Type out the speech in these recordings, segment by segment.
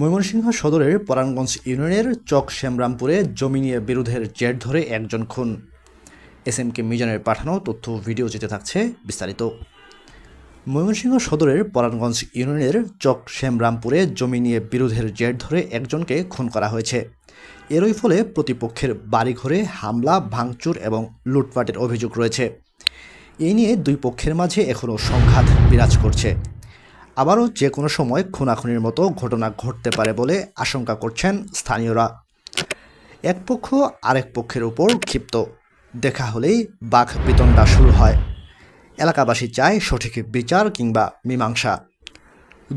ময়মনসিংহ সদরের পরাণগঞ্জ ইউনিয়নের চক শ্যামরামপুরে জমি নিয়ে বিরোধের জের ধরে একজন খুন। এস এম কে মিজানের পাঠানো তথ্য ভিডিও যেতে থাকছে বিস্তারিত। ময়মনসিংহ সদরের পরাণগঞ্জ ইউনিয়নের চক শ্যামরামপুরে জমি নিয়ে বিরোধের জের ধরে একজনকে খুন করা হয়েছে। এরই ফলে প্রতিপক্ষের বাড়িঘরে হামলা, ভাঙচুর এবং লুটপাটের অভিযোগ রয়েছে। এই নিয়ে দুই পক্ষের মাঝে এখনও সংঘাত বিরাজ করছে। আবারও যে কোনো সময় খুনাখুনির মতো ঘটনা ঘটতে পারে বলে আশঙ্কা করছেন স্থানীয়রা। এক পক্ষ আরেক পক্ষের উপর ক্ষিপ্ত। দেখা হলেই বাঘ বিতণ্ডা শুরু হয়। এলাকাবাসী চায় সঠিক বিচার কিংবা মীমাংসা।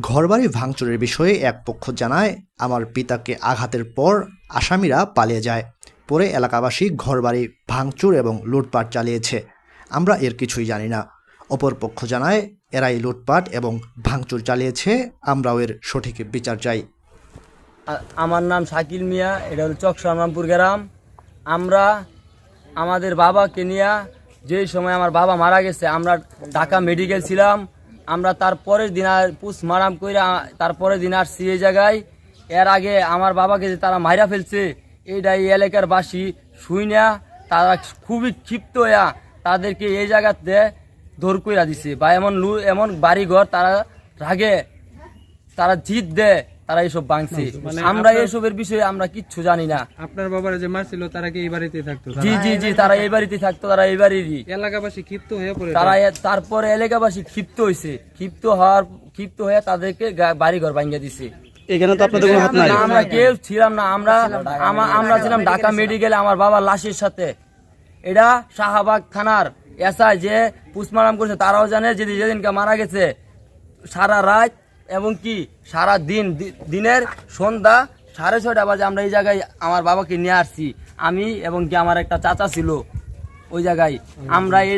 ঘরবাড়ি ভাঙচুরের বিষয়ে এক পক্ষ জানায়, আমার পিতাকে আঘাতের পর আসামিরা পালিয়ে যায়। পরে এলাকাবাসী ঘরবাড়ি ভাঙচুর এবং লুটপাট চালিয়েছে। আমরা এর কিছুই জানি না। অপর পক্ষ জানায়, এরাই লুটপাট এবং ভাঙচুর চালিয়েছে, আমরাও এর সঠিক বিচার চাই। আমার নাম শাকিল মিয়া, এটা হলো চকসামরামপুর গ্রাম। আমরা আমাদের বাবাকে নিয়ে যেই সময় আমার বাবা মারা গেছে, আমরা ঢাকা মেডিকেল ছিলাম। আমরা তারপরের দিন আর পুষ মারাম কইরা তারপরের দিন আসছি এই জায়গায়। এর আগে আমার বাবাকে যে তারা মাইরা ফেলছে এইটা এই এলাকার বাসী শুই না তারা খুবই ক্ষিপ্ত হইয়া তাদেরকে এই জায়গাতে ধর কইরা দিছে। বা এমন লু এমন বাড়িঘর তারা রাগে তারা জিত দেয় তারা এসব ভাঙছে। মানে আমরা এসবের বিষয়ে আমরা কিচ্ছু জানি না। আপনার বাবার যে মারছিল তারা কি এই বাড়িতে থাকতো? জি জি জি তারা এই বাড়িতে থাকতো তারা এই বাড়িরই। এলাকাবাসী ক্ষিপ্ত হয়ে পড়ে তারা এ- তারপরে এলাকাবাসী ক্ষিপ্ত হয়েছে ক্ষিপ্ত হওয়ার ক্ষিপ্ত হয়ে তাদেরকে গা- বাড়িঘর ভাঙিয়ে দিছে। এখানে তো আপনাদের কোনো হাত নাই। আমরা কেউ ছিলাম না আমরা আমরা ছিলাম ঢাকা মেডিকেলে আমার বাবার লাশের সাথে। এটা শাহবাগ থানার এসআই যে পুষ্মারাম করেছে, তারাও জানে যে যেদিনকে মারা গেছে। সারা রাত এবং কি, সারা দিন দিনের সন্ধ্যা সাড়ে ছয়টা বাজে আমরা এই জায়গায় আমার বাবাকে নিয়ে আসছি। আমি এবং কি আমার একটা চাচা ছিল, ওই জায়গায়। আমরা এই